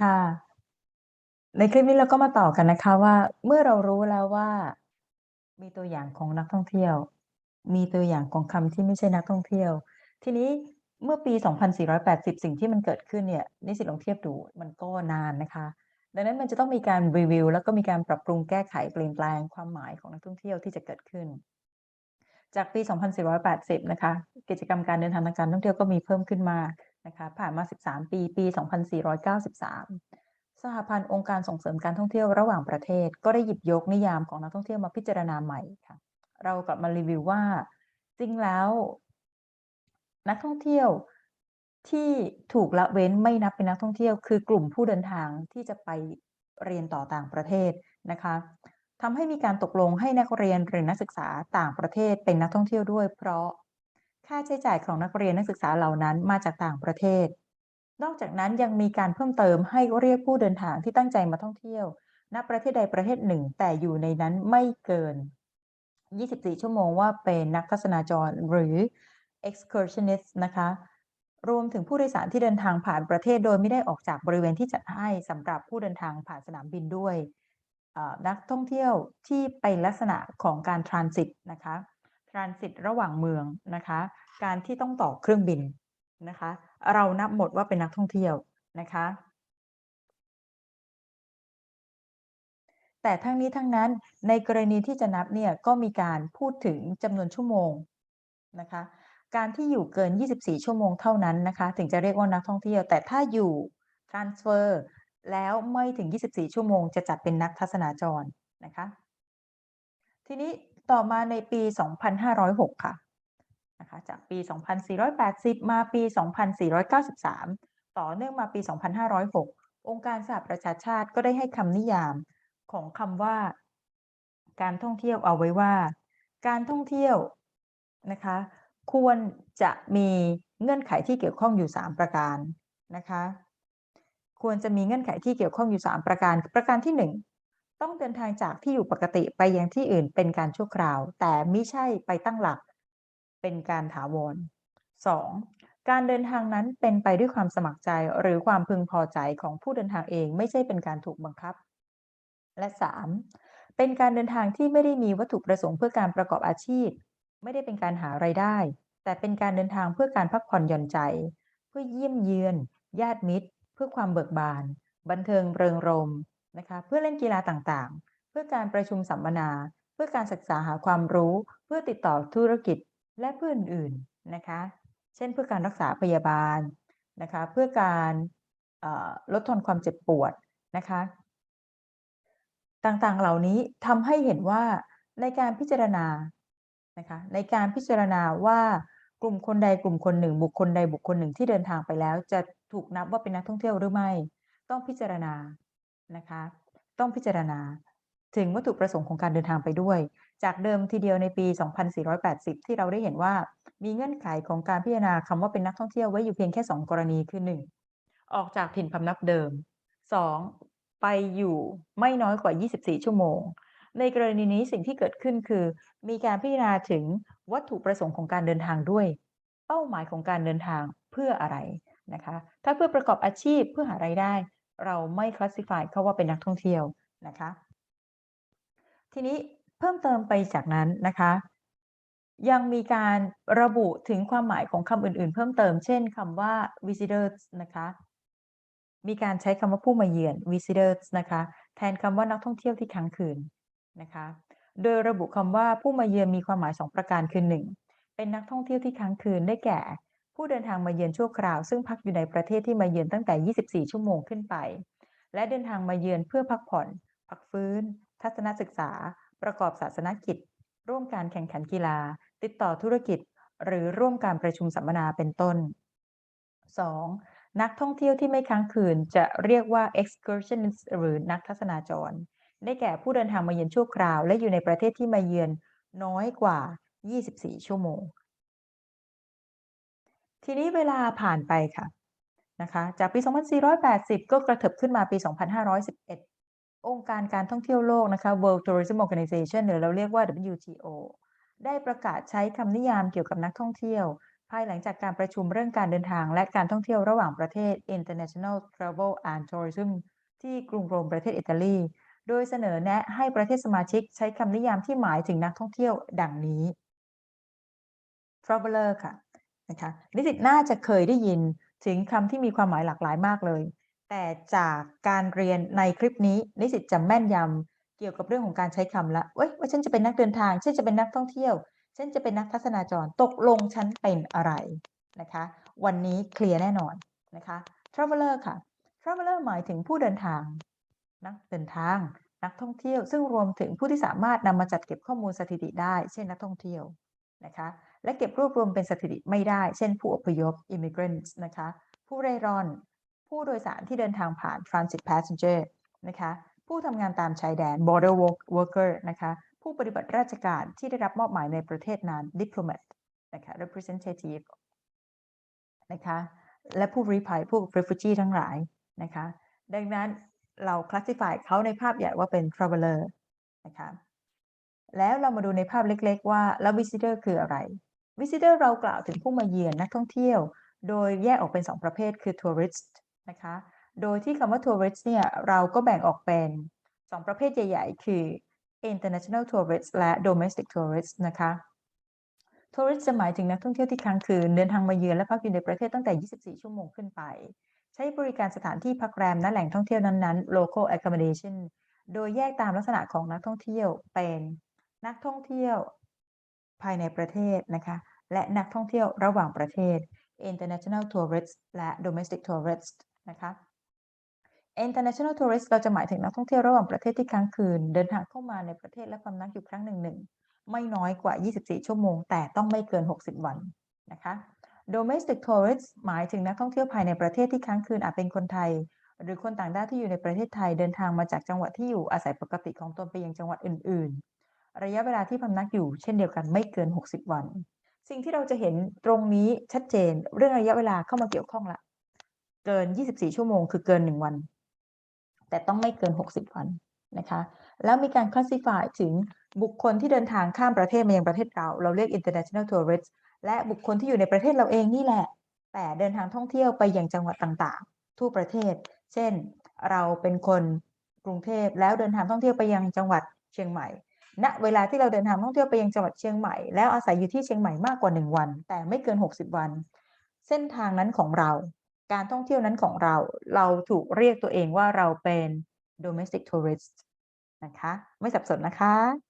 ค่ะ ในคลิปนี้เราก็มาต่อกันนะคะว่า เมื่อเรารู้แล้วว่า มีตัวอย่างของนักท่องเที่ยว มีตัวอย่างของคำที่ไม่ใช่นักท่องเที่ยว ทีนี้เมื่อปี 2480 สิ่งที่มันเกิดขึ้นเนี่ยนิสิตลองเทียบดูมันก็นานนะคะ ดังนั้นมันจะต้องมีการรีวิว แล้วก็มีการปรับปรุงแก้ไขเปลี่ยนแปลงความหมายของนักท่องเที่ยวที่จะเกิดขึ้น จากปี 2480 นะคะ กิจกรรมการเดินทางทางการท่องเที่ยวก็มีเพิ่มขึ้นมา นะคะผ่านมา 13 ปี ปี 2493 สหพันธ์องค์การส่งเสริมการท่องเที่ยวระหว่างประเทศ ก็ได้หยิบยกนิยามของนักท่องเที่ยวมาพิจารณาใหม่ค่ะ เรากลับมารีวิวว่า จริงแล้ว นักท่องเที่ยวที่ถูกละเว้นไม่นับเป็นนักท่องเที่ยว คือกลุ่มผู้เดินทางที่จะไปเรียนต่อต่างประเทศนะคะทำให้มีการตกลงให้นักเรียนหรือนักศึกษาต่างประเทศเป็นนักท่องเที่ยวด้วย เพราะ ค่าใช้จ่ายของนักเรียนนักศึกษาเหล่านั้นมาจากต่างประเทศ นอกจากนั้นยังมีการเพิ่มเติมให้เรียกผู้เดินทางที่ตั้งใจมาท่องเที่ยว ณ ประเทศใดประเทศหนึ่ง แต่อยู่ในนั้นไม่เกิน 24 ชั่วโมงว่าเป็นนักทัศนาจรหรือ excursionist นะคะ รวมถึงผู้โดยสารที่เดินทางผ่านประเทศโดยไม่ได้ออกจากบริเวณที่จัดให้สำหรับผู้เดินทางผ่านสนามบินด้วยนักท่องเที่ยวที่เป็นลักษณะของการทรานสิตนะคะ ทรานสิตระหว่างเมืองนะคะ การที่ต้องต่อเครื่องบินนะคะ เรานับหมดว่าเป็นนักท่องเที่ยวนะคะ แต่ทั้งนี้ทั้งนั้นในกรณีที่จะนับเนี่ยก็มีการพูดถึงจำนวนชั่วโมงนะคะ การที่อยู่เกิน 24 ชั่วโมงเท่านั้นนะคะ ถึงจะเรียกว่านักท่องเที่ยว แต่ถ้าอยู่ transfer แล้วไม่ถึง 24 ชั่วโมงจะจัดเป็นนักทัศนาจรนะคะ ทีนี้ ต่อมาในปี 2506 ค่ะนะคะจากปี 2480 มาปี 2493 ต่อเนื่องมาปี 2506 องค์การสหประชาชาติก็ได้ให้คำนิยามของคำว่า การท่องเที่ยวเอาไว้ว่า การท่องเที่ยวนะคะควรจะมีเงื่อนไขที่เกี่ยวข้องอยู่ 3 ประการนะคะ ควรจะมีเงื่อนไขที่เกี่ยวข้องอยู่ 3 ประการ ประการที่1 ต้องเดินทางจากที่อยู่ปกติไปยังที่อื่นเป็นการชั่วคราว แต่ไม่ใช่ไปตั้งหลัก เป็นการถาวร 2. การเดินทางนั้นเป็นไปด้วยความสมัครใจหรือความพึงพอใจของผู้เดินทางเองไม่ใช่เป็นการถูกบังคับ และ 3. เป็นการเดินทางที่ไม่ได้มีวัตถุประสงค์เพื่อการประกอบอาชีพ ไม่ได้เป็นการหาไรายได้ แต่เป็นการเดินทางเพื่อการพักผ่อนหย่อนใจ เพื่อเยี่ยมเยือน ญาติมิตร เพื่อความเบิกบาน บันเทิงเริงรม นะคะเพื่อเล่นกีฬาต่างๆ เพื่อการประชุมสัมมนา เพื่อการศึกษาหาความรู้ เพื่อติดต่อธุรกิจและเพื่ออื่นๆนะคะเช่นเพื่อการรักษาพยาบาลนะคะเพื่อการลดทอนความเจ็บปวดนะคะต่างๆเหล่านี้ทำให้เห็นว่าในการพิจารณานะคะในการพิจารณาว่ากลุ่มคนใดกลุ่มคนหนึ่ง บุคคลใดบุคคลหนึ่งที่เดินทางไปแล้ว จะถูกนับว่าเป็นนักท่องเที่ยวหรือไม่ ต้องพิจารณา นะคะ ต้องพิจารณาถึงวัตถุประสงค์ของการเดินทางไปด้วย จากเดิมทีเดียวในปี 2480 ที่เราได้เห็นว่า มีเงื่อนไขของการพิจารณาคำว่าเป็นนักท่องเที่ยวไว้อยู่เพียงแค่ 2 กรณีคือ 1. ออกจากถิ่นพำนักเดิม 2. ไปอยู่ไม่น้อยกว่า 24 ชั่วโมง ในกรณีนี้สิ่งที่เกิดขึ้นคือ มีการพิจารณาถึงวัตถุประสงค์ของการเดินทางด้วย เป้าหมายของการเดินทางเพื่ออะไรนะคะ ถ้าเพื่อประกอบอาชีพเพื่อหาไรายได้ เราไม่คลาสสิฟายเขาว่าเป็นนักท่องเที่ยวนะคะ ทีนี้เพิ่มเติมไปจากนั้นนะคะ ยังมีการระบุถึงความหมายของคำอื่น ๆ เพิ่มเติม เช่นคำว่า visitors นะคะ มีการใช้คำว่าผู้มาเยือน visitors นะคะ แทนคำว่านักท่องเที่ยวที่ค้างคืนนะคะ โดยระบุคำว่าผู้มาเยือนมีความหมาย 2 ประการคือ 1. เป็นนักท่องเที่ยวที่ค้างคืนได้แก่ ผู้เดินทางมาเยือนชั่วคราว ซึ่งพักอยู่ในประเทศที่มาเยือนตั้งแต่ 24 ชั่วโมงขึ้นไป และเดินทางมาเยือนเพื่อพักผ่อน พักฟื้น ทัศนศึกษา ประกอบศาสนกิจ ร่วมการแข่งขันกีฬา ติดต่อธุรกิจ หรือร่วมการประชุมสัมมนาเป็นต้น 2. นักท่องเที่ยวที่ไม่ค้างคืนจะเรียกว่า excursionist หรือนักทัศนาจร ได้แก่ผู้เดินทางมาเยือนชั่วคราว และอยู่ในประเทศที่มาเยือนน้อยกว่า 24 ชั่วโมง ทีนี้เวลาผ่านไปค่ะนะคะจากปี 2480 ก็กระเถิบขึ้นมาปี 2511 องค์การการท่องเที่ยวโลกนะคะ World Tourism Organization หรือเราเรียกว่า WTO ได้ประกาศใช้คำนิยามเกี่ยวกับนักท่องเที่ยว ภายหลังจากการประชุมเรื่องการเดินทางและการท่องเที่ยวระหว่างประเทศ International Travel and Tourism ที่กรุงโรมประเทศอิตาลี โดยเสนอแนะให้ประเทศสมาชิกใช้คำนิยามที่หมายถึงนักท่องเที่ยวดังนี้ traveler ค่ะ นะคะนิสิตน่าจะเคยได้ยินถึงคำที่มีความหมายหลากหลายมากเลย แต่จากการเรียนในคลิปนี้นิสิตจะแม่นยำเกี่ยวกับเรื่องของการใช้คำละเว้ยว่าฉันจะเป็นนักเดินทาง ฉันจะเป็นนักท่องเที่ยว ฉันจะเป็นนักทัศนาจรตกลงฉันเป็นอะไรนะคะ วันนี้เคลียร์แน่นอนนะคะ traveler ค่ะ traveler หมายถึงผู้เดินทาง นักเดินทาง นักท่องเที่ยว ซึ่งรวมถึงผู้ที่สามารถนำมาจัดเก็บข้อมูลสถิติได้ เช่นนักท่องเที่ยวนะคะ และเก็บรวบรวมเป็นสถิติไม่ได้ เช่นผู้อพยพ immigrants นะคะ ผู้เร่ร่อน ผู้โดยสารที่เดินทางผ่าน transit passenger นะคะ ผู้ทำงานตามชายแดน border worker นะคะ ผู้ปฏิบัติราชการที่ได้รับมอบหมายในประเทศนั้น diplomat นะคะ representative นะคะ และผู้รีภัยผู้ refugee ทั้งหลายนะคะ ดังนั้นเรา classify เขาในภาพใหญ่ว่าเป็น traveler นะคะ แล้วเรามาดูในภาพเล็ก ๆ ว่าแล้ว visitor คืออะไร visitor เรากล่าวถึงผู้มาเยือนนักท่องเที่ยว โดยแยกออกเป็น 2 ประเภทคือ tourist นะคะ โดยที่คำว่า tourist เนี่ยเราก็แบ่งออกเป็น 2 ประเภทใหญ่ ๆ คือ international tourist และ domestic tourist นะคะ tourist จะหมายถึงนักท่องเที่ยวที่ค้างคืนเดินทางมาเยือนและพักอยู่ในประเทศตั้งแต่ 24 ชั่วโมงขึ้นไป ใช้บริการสถานที่พักแรมณแหล่งท่องเที่ยวนั้นๆ local accommodation โดยแยกตามลักษณะของนักท่องเที่ยวเป็น นักท่องเที่ยว ภายในประเทศนะคะ และนักท่องเที่ยวระหว่างประเทศ international Tourists) และ domestic Tourists) นะคะ international tourist เราจะหมายถึงนักท่องเที่ยวระหว่างประเทศที่ค้างคืน เดินทางเข้ามาในประเทศและพำนักอยู่ครั้งหนึ่งหนึ่งไม่น้อยกว่า 24 ชั่วโมง แต่ต้องไม่เกิน 60 วันนะคะ domestic tourist หมายถึงนักท่องเที่ยวภายในประเทศที่ค้างคืนอาจเป็นคนไทย หรือคนต่างด้าวที่อยู่ในประเทศไทยเดินทางมาจากจังหวัดที่อยู่อาศัยปกติของตนไปยังจังหวัดอื่นๆ ระยะเวลาที่พำนักอยู่เช่นเดียวกันไม่เกิน 60 วัน สิ่งที่เราจะเห็นตรงนี้ชัดเจนเรื่องระยะเวลาเข้ามาเกี่ยวข้องละ เกิน 24 ชั่วโมงคือเกิน 1 วัน แต่ต้องไม่เกิน 60 วันนะคะ แล้วมีการ classify ถึงบุคคลที่เดินทางข้ามประเทศมายังประเทศเรา เราเรียก international tourist และบุคคลที่อยู่ในประเทศเราเองนี่แหละ แต่เดินทางท่องเที่ยวไปยังจังหวัดต่างๆ ทั่วประเทศ เช่น เราเป็นคนกรุงเทพแล้วเดินทางท่องเที่ยวไปยังจังหวัดเชียงใหม่ ณเวลาที่เราเดินทางท่องเที่ยวไปยังจังหวัดเชียงใหม่แล้วอาศัยอยู่ที่เชียงใหม่มากกว่า 1 วัน แต่ไม่เกิน 60 วัน เส้นทางนั้นของเรา การท่องเที่ยวนั้นของเรา เราถูกเรียกตัวเองว่าเราเป็น domestic tourist นะคะ ไม่สับสนนะคะ